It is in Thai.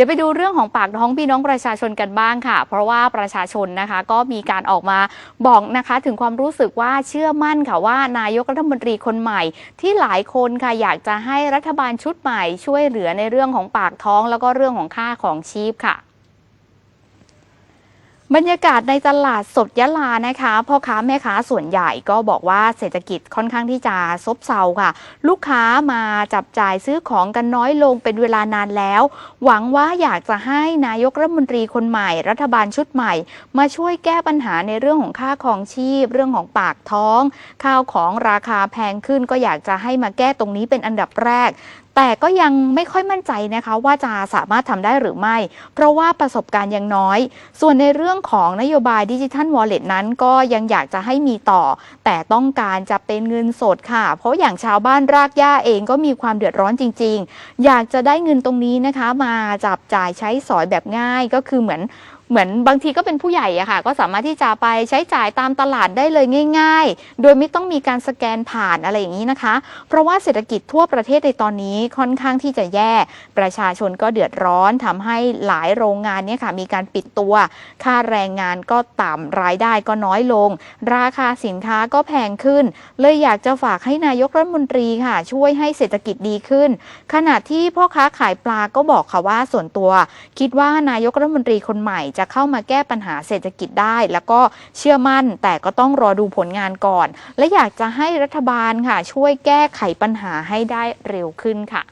ดี๋ยวไปดูเรื่องของปากท้องพี่น้องประชาชนกันบ้างค่ะ เพราะว่าประชาชนนะคะก็มีการออกมาบอกนะคะ ถึงความรู้สึกว่าเชื่อมั่นค่ะว่านายกรัฐมนตรีคนใหม่ ที่หลายคนค่ะอยากจะให้รัฐบาลชุดใหม่ ช่วยเหลือในเรื่องของปากท้องแล้วก็เรื่องของค่าของชีพค่ะ บรรยากาศในตลาดสดยะลานะคะพ่อค้าแม่ค้าส่วนใหญ่ก็บอกว่าเศรษฐกิจค่อนข้างที่จะซบเซาค่ะ ลูกค้ามาจับจ่ายซื้อของกันน้อยลงเป็นเวลานานแล้ว หวังว่าอยากจะให้นายกรัฐมนตรีคนใหม่ รัฐบาลชุดใหม่ มาช่วยแก้ปัญหาในเรื่องของค่าของชีพ เรื่องของปากท้อง ข้าวของราคาแพงขึ้นก็อยากจะให้มาแก้ตรงนี้เป็นอันดับแรกแต่ก็ยังไม่ค่อยมั่นใจนะคะว่าจะสามารถทำได้หรือไม่ เพราะว่าประสบการณ์ยังน้อย ส่วนในเรื่องของนโยบายดิจิทัลวอลเล็ตนั้นก็ยังอยากจะให้มีต่อ แต่ต้องการจะเป็นเงินสดค่ะ เพราะอย่างชาวบ้านรากหญ้าเองก็มีความเดือดร้อนจริง ๆ อยากจะได้เงินตรงนี้นะคะ มาจับจ่ายใช้สอยแบบง่ายก็คือเหมือน เหมือนบางทีก็เป็นผู้ใหญ่อะค่ะ ก็สามารถที่จะไปใช้จ่ายตามตลาดได้เลยง่าย ๆ โดยไม่ต้องมีการสแกนผ่านอะไรอย่างนี้นะคะ เพราะว่าเศรษฐกิจทั่วประเทศในตอนนี้ค่อนข้างที่จะแย่ ประชาชนก็เดือดร้อนทำให้หลายโรงงานเนี่ยค่ะมีการปิดตัว ค่าแรงงานก็ต่ำรายได้ก็น้อยลง ราคาสินค้าก็แพงขึ้น เลยอยากจะฝากให้นายกรัฐมนตรีค่ะ ช่วยให้เศรษฐกิจดีขึ้น ขณะที่พ่อค้าขายปลาก็บอกค่ะว่าส่วนตัว คิดว่านายกรัฐมนตรีคนใหม่จะเข้ามาแก้ปัญหาเศรษฐกิจได้ แล้วก็เชื่อมั่นแต่ก็ต้องรอดูผลงานก่อน และอยากจะให้รัฐบาลค่ะช่วยแก้ไขปัญหาให้ได้เร็วขึ้นค่ะ